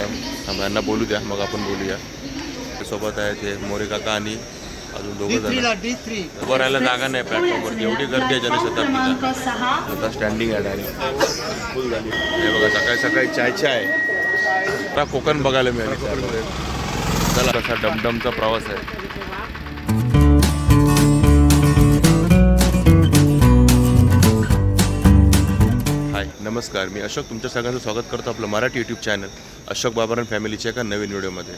Madam. थांबा यांना बोलू द्या मग आपण बोलूया. सोबत आहे ते मोरे काका आणि अजून दोघं जण. उभं राहायला जागा नाही प्लॅटफॉर्मवरती एवढी गर्दी आहे जनशताब्दीला. आता स्टँडिंग आहे डायरेक्ट. फुल झाली हे बघा सकाळी सकाळी चाय चाय आता कोकण बघायला मिळाले. चला कसा डमडमचा प्रवास आहे. नमस्कार मी अशोक तुमच्या सगळ्यांचं स्वागत करतो आपलं मराठी यूट्यूब चॅनल अशोक बाबारन फॅमिलीच्या एका नवीन व्हिडिओमध्ये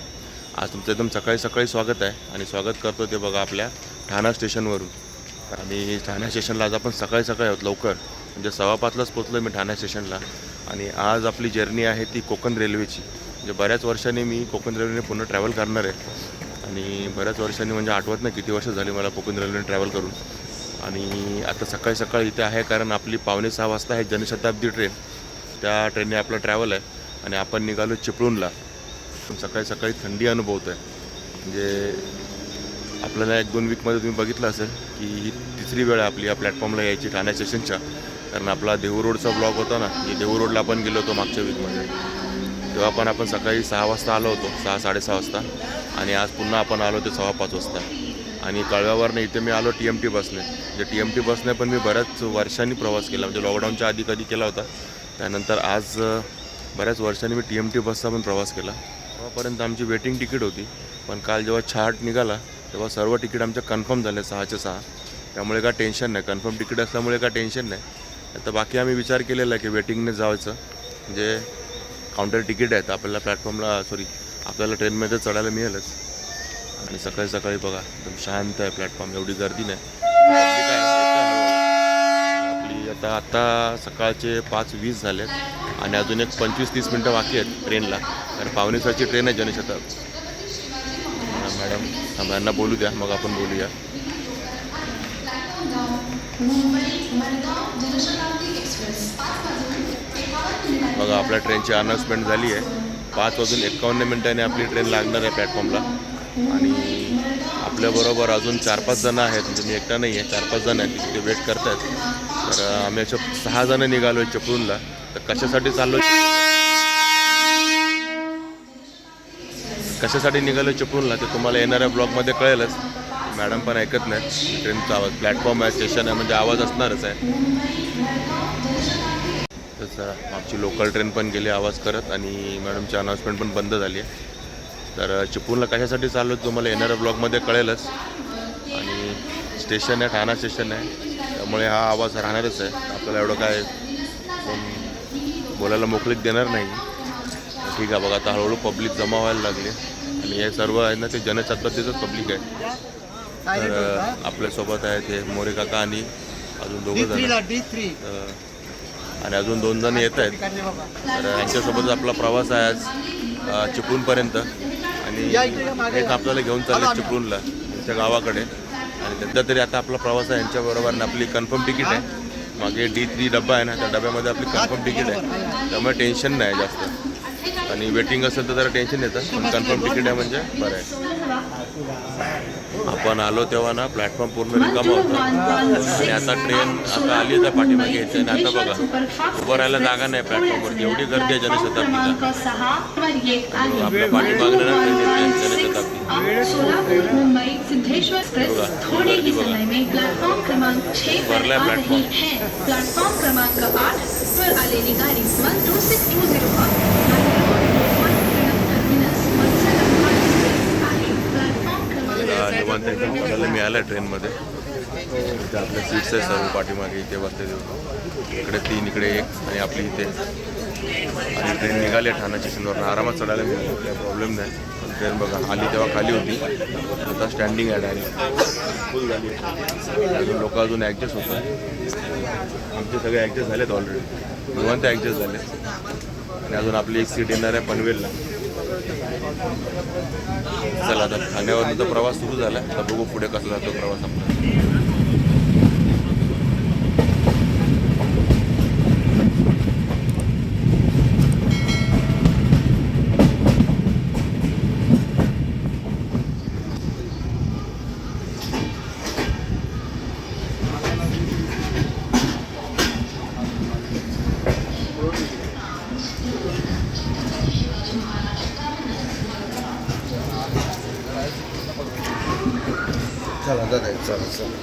आज तुमचं एकदम सकाळी सकाळी स्वागत आहे आणि स्वागत करतो ते बघा आपल्या ठाणा स्टेशनवरून आणि ठाणा स्टेशनला आज आपण सकाळी सकाळी आहोत लवकर. म्हणजे सव्वा पाचलाच पोचलो मी ठाणा स्टेशनला आणि आज आपली जर्नी आहे ती कोकण रेल्वेची म्हणजे बऱ्याच वर्षांनी मी कोकण रेल्वेने पुन्हा ट्रॅव्हल करणार आहे. आणि बऱ्याच वर्षांनी म्हणजे आठवत नाही किती वर्ष झाली मला कोकण रेल्वेने ट्रॅव्हल करून. आणि आता सकाळी सकाळी इथे आहे कारण आपली पावणे सहा वाजता आहे जनशताब्दी ट्रेन. त्या ट्रेनने आपलं ट्रॅव्हल आहे आणि आपण निघालो चिपळूणला. पण सकाळी सकाळी थंडी अनुभवतो आहे म्हणजे आपल्याला एक दोन वीकमध्ये तुम्ही बघितलं असेल की ही तिसरी वेळ आहे आपली या प्लॅटफॉर्मला यायची ठाणे स्टेशनच्या कारण आपला देहू रोडचा ब्लॉग होता ना की देहू रोडला आपण गेलो होतो मागच्या वीकमध्ये तेव्हा पण आपण सकाळी सहा वाजता आलो होतो सहा साडेसहा वाजता. आणि आज पुन्हा आपण आलो ते सव्वा पाच वाजता. आणि कळव्यावरनं इथे मी आलो टी एम टी बसने. म्हणजे टी एम टी बसने पण मी बऱ्याच वर्षांनी प्रवास केला. म्हणजे लॉकडाऊनच्या आधी कधी केला होता. त्यानंतर आज बऱ्याच वर्षांनी मी टी एम टी बसचा पण प्रवास केला. तेव्हापर्यंत आमची वेटिंग तिकीट होती. पण काल जेव्हा छाट निघाला तेव्हा सर्व तिकीट आमच्या कन्फर्म झाले सहाचे सहा. त्यामुळे काय टेन्शन नाही. कन्फर्म तिकीट असल्यामुळे काय टेन्शन नाही. आता बाकी आम्ही विचार केलेला आहे की वेटिंगने जायचं म्हणजे काउंटर तिकीट आहेत. तर आपल्याला प्लॅटफॉर्मला सॉरी आपल्याला ट्रेनमध्ये चढायला मिळेलच. आणि सकाळी सकाळी बघा एकदम शांत आहे प्लॅटफॉर्म एवढी गर्दी नाही. आपली आता आत्ता सकाळचे पाच वीस झालेत आणि अजून एक पंचवीस तीस मिनटं बाकी आहेत ट्रेनला कारण पावणेसाची ट्रेन आहे जनशताब्दी. मॅडम थांबा यांना बोलू द्या मग आपण बोलूया. बघा आपल्या ट्रेनची अनाउन्समेंट झाली आहे. पाच वाजून एकावन्न मिनिटांनी आपली ट्रेन लागणार आहे प्लॅटफॉर्मला आणि आपल्याबरोबर अजून चार पाच जणं आहेत. म्हणजे मी एकटा नाही आहे चार पाच जण आहेत. तिथे वेट करत आहेत तर आम्ही अशा सहा जणं निघालो आहे चिपळूणला तर कशासाठी चाललो कशासाठी निघालो चिपळूणला ते तुम्हाला येणाऱ्या ब्लॉगमध्ये कळेलच. मॅडम पण ऐकत नाहीत. ट्रेनचा आवाज प्लॅटफॉर्म आहे स्टेशन आहे म्हणजे आवाज असणारच आहे. तसं आमची लोकल ट्रेन पण गेली आवाज करत आणि मॅडमची अनाऊन्समेंट पण बंद झाली आहे. तर चिपळूणला कशासाठी चाललो तुम्हाला येणाऱ्या ब्लॉगमध्ये कळेलच. आणि स्टेशन आहे ठाणा स्टेशन आहे. त्यामुळे हा आवाज राहणारच आहे. आपल्याला एवढं काय बोलायला मोकळीक देणार नाही. ठीक आहे बघा आता हळूहळू पब्लिक जमा व्हायला लागली. आणि हे सर्व आहे ना ते जनशताब्दीचंच पब्लिक आहे. तर आपल्यासोबत आहे ते मोरे काका आणि अजून दोघं जण आणि अजून दोन जण येत आहेत. तर यांच्यासोबत आपला प्रवास आहे आज चिपळूणपर्यंत. आणि एक. आपल्याला घेऊन चालले चिपळूणला त्यांच्या गावाकडे. आणि सध्या तरी आता आपला प्रवास आहे यांच्याबरोबर आपली कन्फर्म तिकीट आहे. मागे डी थ्री डबा आहे ना त्या डब्यामध्ये आपली कन्फर्म तिकीट आहे. त्यामुळे टेन्शन नाही जास्त. आणि वेटिंग असेल तर जरा टेन्शन येतं. पण कन्फर्म तिकीट आहे म्हणजे बरं आहे. आपण आलो तेव्हा ना प्लॅटफॉर्म पूर्ण रिकामा होता. आणि आता ट्रेन आता आली तर पाठीमागे यायचं. आणि आता बघा उभं राहायला जागा नाही प्लॅटफॉर्मवर एवढी गर्दी आहे जनशताब्दीला. आपल्या पाठीमागनं ना ट्रेन येते जनशताब्दी. भरलाय प्लॅटफॉर्म प्लॅटफॉर्म. क्रमांक आठ पर आलेली गाडी one two six two zero निवांत एकदम बघायला मिळालं ट्रेनमध्ये. इथे आपल्या सीट्स आहे सर्व पाठीमागे इथे बसले इकडे तीन इकडे एक आणि आपली इथे. आणि ट्रेन निघाली आहे ठाणा स्टेशनवरून आरामात चढायला मिळालं काही प्रॉब्लेम नाही. पण ट्रेन बघा आली तेव्हा खाली होती. आता स्टँडिंग आहे डायरेक्ट फुल झाली. अजून लोक अजून ॲडजस्ट होतात. आमचे सगळे ॲडजस्ट झालेत ऑलरेडी निवांत ॲडजस्ट झाले आणि अजून आपली एक सीट येणार आहे पनवेलला. चला आता ठाण्यावरून प्रवास सुरू झाला. आता बघू पुढे कसा जातो प्रवास आपला. चला दादा चला चला.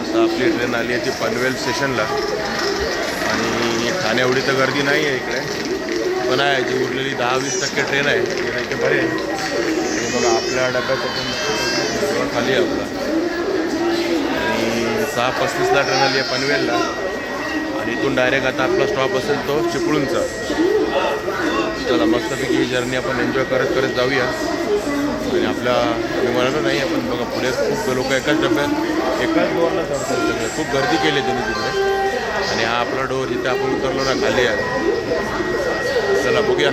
आता आपली ट्रेन आली आहे ती पनवेल स्टेशनला आणि ठाणे एवढी तर गर्दी नाही आहे इकडे. पण आहे जी उरलेली दहा वीस टक्के ट्रेन आहे ती नाही बरे आहे. बघा आपल्या डब्यापासून खाली आहे आपला. आणि सहा पस्तीसला ट्रेन आली आहे पनवेलला. आणि इथून डायरेक्ट आता आपला स्टॉप असेल तो चिपळूणचा. चला मस्तपैकी ही जर्नी आपण एन्जॉय करत करत जाऊया. आणि आपल्या मी नाही आपण बघा पुढे खूप लोक एकाच डब्यात एकाच डोअरला चढतात सगळे. खूप गर्दी केली त्यांनी तिकडे. आणि हा आपला डोअर जिथे आपण उतरलो ना खाली आहे. चला बघूया.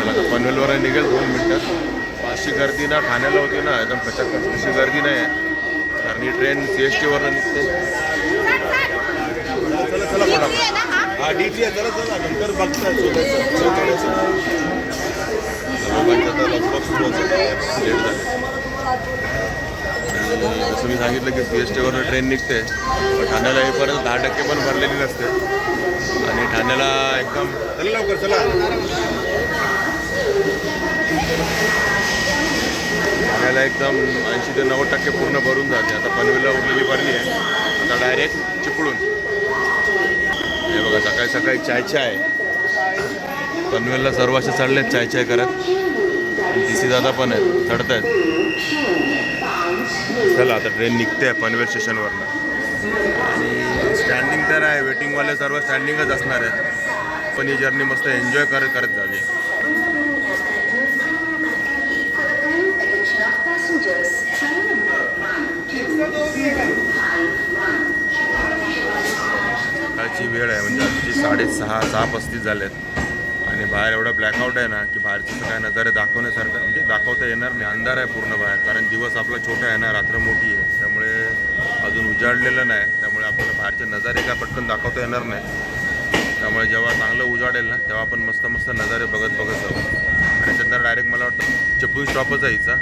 चला आता पनवेलवर निघेल दोन मिनटात अशी गर्दी ना ठाण्याला होती ना एकदम कचाकच अशी गर्दी नाही आहे. कारण ही ट्रेन सी एस टीवरनं निघते चला चला गाडीची डी चला नंतर बघतात तर लगभग सुरू असं लेट जसं मी सांगितलं की सी एस टीवरनं ट्रेन निघते पण ठाण्याला येईपर्यंत दहा टक्के पण भरलेली नसते. आणि ठाण्याला एकदम चला लवकर चला. ठाण्याला एकदम ऐंशी ते नव्वद टक्के पूर्ण भरून जाते. आता पनवेलला उरलेली भरली आहे. आता डायरेक्ट चिपळून हे बघा सकाळी सकाळी चाय चाय. पनवेलला सर्व असे चढलेत चाय चाय करत. डी सी दादा पण आहेत चढत आहेत चला आता ट्रेन निघते आहे पनवेल स्टेशनवरनं आणि स्टँडिंग तर आहे वेटिंगवाले सर्व स्टँडिंगच असणार आहेत. पण ही जर्नी मस्त एन्जॉय करत करत झाली सकाळची वेळ आहे म्हणजे आमची साडेसहा सहा पस्तीस झालेत. आणि बाहेर एवढं ब्लॅकआउट आहे ना की बाहेरचं काय नजारे दाखवण्यासारखं म्हणजे दाखवता येणार नाही. अंधार आहे पूर्ण बाहेर कारण दिवस आपला छोटा आहे ना रात्र मोठी आहे. त्यामुळे अजून उजाडलेलं नाही. त्यामुळे आपल्याला बाहेरचे नजारे काय पटकन दाखवता येणार नाही. त्यामुळे जेव्हा चांगलं उजाडेल ना तेव्हा आपण मस्त मस्त नजारे बघत बघत जाऊ. आणि त्याच्यानंतर डायरेक्ट मला वाटतं चिपळूण स्टॉपच जायचा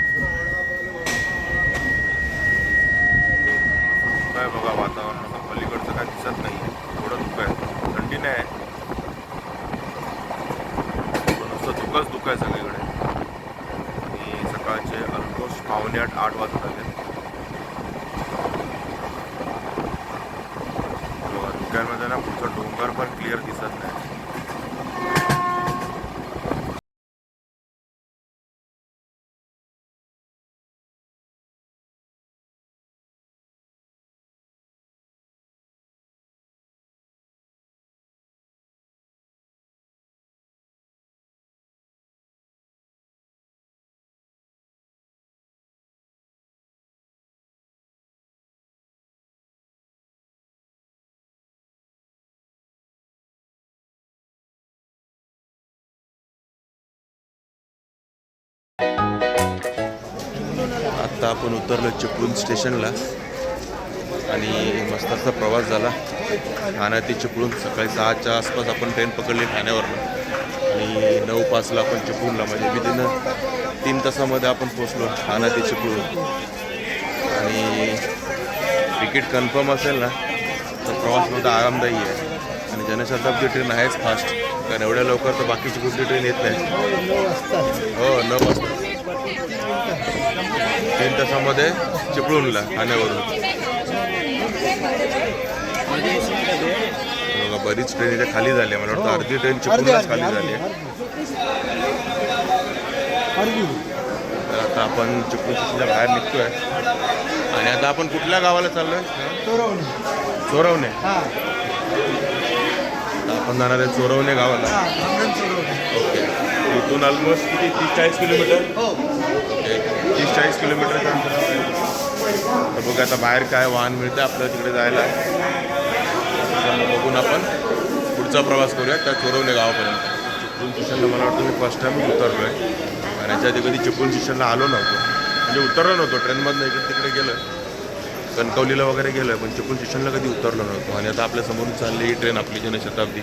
काय बघा वातावरण आता पलीकडचं काय दिसत नाही थोडं धुकं आहे थंडी नाही आहे पण नुसतं धुकंच धुकं आहे सगळीकडे आणि सकाळचे ऑलमोस्ट पावणे आठ आत्ता आपण उतरलो चिपळूण स्टेशनला. आणि मस्त असा प्रवास झाला. ठाणा ते चिपळूण सकाळी सहाच्या आसपास आपण ट्रेन पकडली ठाण्यावरनं. आणि नऊ पाचला आपण चिपळूणला म्हणजे विदिन तीन तासामध्ये आपण पोचलो ठाणा ते चिपळूण. आणि तिकीट कन्फर्म असेल ना तर प्रवास आरामदायी आहे. आणि जनशताब्दी ट्रेन आहेच फास्ट कारण एवढ्या लवकर तर बाकीची कुठली ट्रेन येत नाही. हो नऊ वाजता. तीन तासामध्ये चिपळूणला ठाण्यावरून. बरीच ट्रेन इथे खाली झाली आहे. मला वाटतं अर्धी ट्रेन चिपळूणलाच खाली झाली आहे. तर आता आपण चिपळूण स्टेशनच्या बाहेर निघतोय. आणि आता आपण कुठल्या गावाला चाललोय? चोरवणे. आपण जाणार आहे चोरवणे गावाला. ओके. इथून ऑलमोस्ट किती? तीस चाळीस किलोमीटर? ओके तीस चाळीस किलोमीटरचं अंतर तर बघू आता बाहेर काय वाहन मिळतं आपल्याला तिकडे जायला. बघून आपण पुढचा प्रवास करूया त्या चोरवणे गावापर्यंत. चिपळूण स्टेशनला मला वाटतं मी फर्स्ट टाइम उतरलो आहे आणि याच्या आधी कधी चिपळूण स्टेशनला आलो नव्हतो. म्हणजे उतरलो नव्हतो ट्रेनमधनं इकडे तिकडे गेलं. कणकवलीला वगैरे गेलं पण चिपळूण स्टेशनला कधी उतरलो नव्हतो. आणि आता आपल्या समोरून चालली ही ट्रेन आपली जनशताब्दी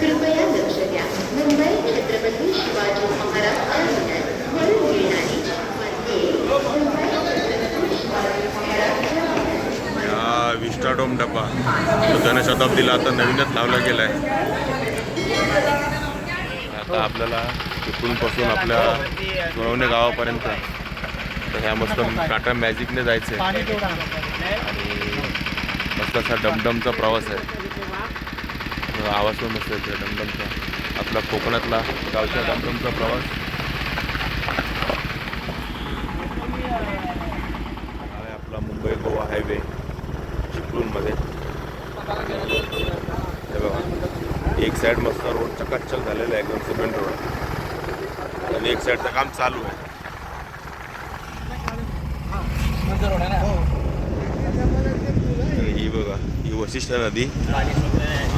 कृपया लक्ष द्या. मुंबई छत्रपती शिवाजी महाराज टर्मिनस येणारी मध्ये मुंबई छत्रपती शिवाजी महाराज टर्मिनस या विस्टाडोम डबा तो जनशताब्दीला आता नवीनच लावला गेला आहे आता आपल्याला तिथूनपासून आपल्या सोनवणे गावापर्यंत. तर ह्या मस्त टाटा मॅजिकने जायचं आहे आणि मस्त असा डमडमचा प्रवास आहे. आवाज पण मस्त येतो डमडमचा. आपला कोकणातला गावच्या डमडमचा प्रवास हा आहे आपला मुंबई गोवा हायवे चिपळूणमध्ये हे बघा एक साईड मस्त रोड चकाचक झालेला आहे एकदम सिमेंट रोड आणि एक साईडचं काम चालू आहे. ही बघा ही वशिष्ठ नदी.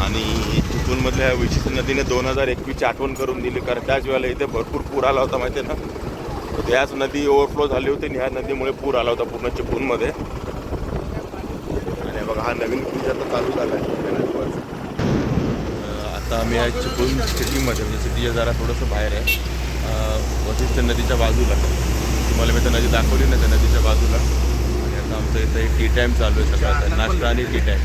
आणि तिथूनमधल्या ह्या वशिष्ठ नदीने दोन हजार एकवीसची आठवण करून दिली कारण त्याच वेळेला इथे भरपूर पूर आला होता माहिती आहे ना? त्याच नदी ओव्हरफ्लो झाली होती आणि ह्या नदीमुळे पूर आला होता पूर्ण चिपळूणमध्ये. आणि बघा हा नवीन पूल आता चालू झाला आहे. आता आम्ही आहे चिपळूण सिटीमध्ये म्हणजे सिटीच्या जरा थोडंसं बाहेर आहे. वशिष्ठ नदीच्या बाजूला. तुम्हाला मी तर नदी दाखवली नाही त्या नदीच्या बाजूला. आणि आता आमचं इथं एक टी टाईम चालू आहे सकाळचा नाश्ता आणि टी टाईम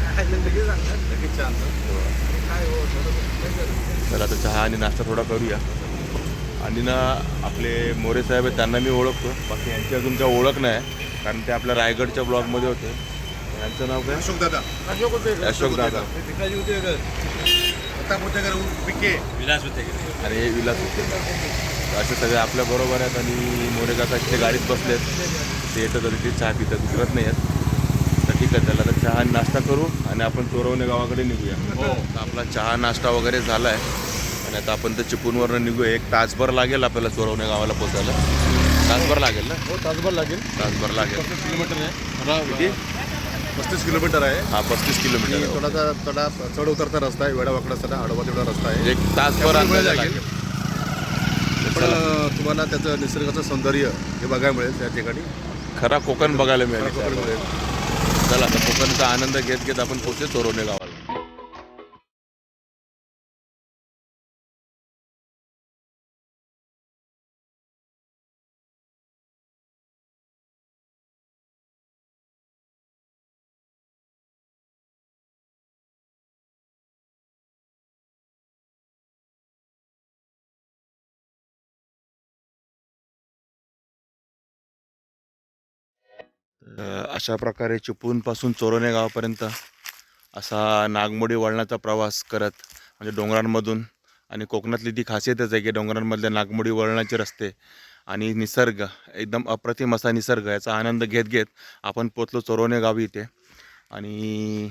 चला आता चहा आणि नाश्ता थोडा करूया. आणि ना आपले मोरे साहेब आहेत त्यांना मी ओळखतो. बाकी यांची अजून काय ओळख नाही. कारण ते आपल्या रायगडच्या ब्लॉगमध्ये होते. यांचं नाव काय? अशोक दादा. अशोक दादा. प्रताप होतेकर पिके आणि हे विलास होते असे सगळे आपल्या बरोबर आहेत आणि मोरे काका इथे गाडीत बसलेत. ते येतं तरी ते चहा पितात उतरत नाही आहेत. तर ठीक आहे त्याला आता चहा नाश्ता करू आणि आपण चोरवणे गावाकडे निघूया. तर आपला चहा नाश्ता वगैरे झाला आहे आणि आता आपण तर चिपळूणवरनं निघूया. एक तासभर लागेल आपल्याला चोरवणे गावाला पोचायला. तासभर लागेल ना? हो तासभर लागेल. तासभर लागेल. किलोमीटर आहे पस्तीस किलोमीटर आहे. हा पस्तीस किलोमीटर आहे. थोडासा थोडा चढ उतरता रस्ता आहे वेडा वाकडा सडा आडवा तेवढा रस्ता आहे. एक तासभर त्यामुळे वेळ अंदाजे लागेल. लागेल. पण अं, तुम्हाला त्याचं निसर्गाचं सौंदर्य हे बघायला मिळेल त्या ठिकाणी. खरा कोकण बघायला मिळेल. कोकण मिळेल. चला आता कोकणचा आनंद घेत घेत आपण पोहोचले चोरवणे गावाला. अशा प्रकारे चिपळूणपासून चोरवणे गावापर्यंत असा नागमोडी वळणाचा प्रवास करत म्हणजे डोंगरांमधून आणि कोकणातली ती खासियतच आहे की डोंगरांमधले नागमोडी वळणाचे रस्ते आणि निसर्ग एकदम अप्रतिम असा निसर्ग याचा आनंद घेत घेत आपण पोचलो चोरवणे गावी इथे. आणि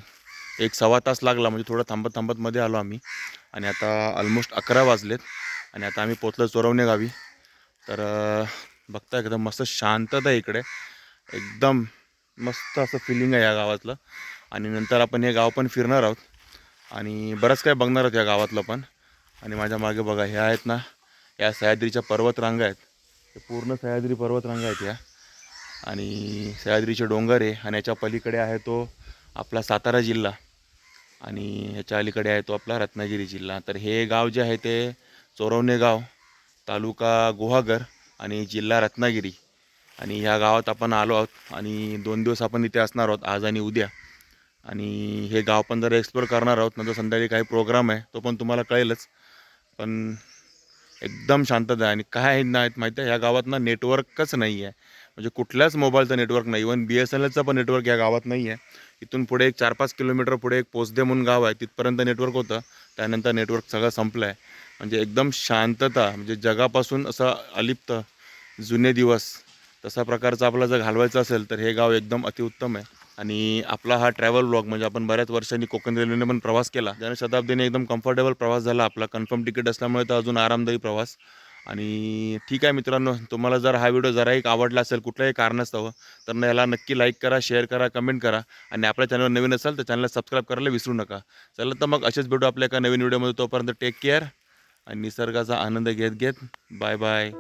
एक सव्वा तास लागला म्हणजे थोडं थांबत थांबत मध्ये आलो आम्ही. आणि आता ऑलमोस्ट अकरा वाजलेत आणि आता आम्ही पोचलो चोरवणे गावी. तर बघता एकदम मस्त शांतता आहे इकडे. एकदम मस्त असं फिलिंग आहे या गावातलं. आणि नंतर आपण हे गाव पण फिरणार आहोत. आणि बरंच काय बघणार आहोत या गावातलं पण. आणि माझ्या मागे बघा ह्या आहेत ना या सह्याद्रीच्या पर्वतरांगा आहेत. हे पूर्ण सह्याद्री पर्वतरांगा आहेत या. आणि सह्याद्रीचे डोंगर आहे आणि याच्या पलीकडे आहे तो आपला सातारा जिल्हा. आणि ह्याच्या अलीकडे आहे तो आपला रत्नागिरी जिल्हा. तर हे गाव जे आहे ते चोरवणे गाव तालुका गुहागर आणि जिल्हा रत्नागिरी. आणि ह्या गावात आपण आलो आहोत आणि दोन दिवस आपण इथे असणार आहोत आज आणि उद्या. आणि हे गाव पण जरा एक्सप्लोर करणार आहोत नंतर संध्याकाळी काही प्रोग्राम आहे तो पण तुम्हाला कळेलच. पण एकदम शांतता आहे आणि काय नाहीत माहिती आहे ह्या गावात ना नेटवर्कच नाही आहे म्हणजे कुठल्याच मोबाईलचं नेटवर्क नाही. इवन बी एस एन एलचं पण नेटवर्क या गावात नाही आहे इथून पुढे एक चार पाच किलोमीटर पुढे एक पोचदे म्हणून गाव आहे. तिथपर्यंत नेटवर्क होतं. त्यानंतर नेटवर्क सगळं संपलं आहे म्हणजे एकदम शांतता म्हणजे जगापासून असं अलिप्त जुने दिवस. तसा प्रकारचा आपला जर घालवायचा असेल तर हे गाव एकदम अतिउत्तम आहे. आणि आपला हा ट्रॅव्हल ब्लॉग म्हणजे आपण बऱ्याच वर्षांनी कोकण रेल्वेने पण प्रवास केला. जनशताब्दीने एकदम कम्फर्टेबल प्रवास झाला. आपला कन्फर्म तिकीट असल्यामुळे तर अजून आरामदायी प्रवास. आणि ठीक आहे मित्रांनो तुम्हाला जर हा व्हिडिओ जराही आवडला असेल कुठल्याही कारणास्तव तर न याला नक्की लाईक करा शेअर करा कमेंट करा. आणि आपल्या चॅनल नवीन असाल तर चॅनलला सबस्क्राईब करायला विसरू नका. चला तर मग असेच भेटू आपल्या एका नवीन व्हिडिओमध्ये तोपर्यंत टेक केअर आणि निसर्गाचा आनंद घेत घेत. Bye bye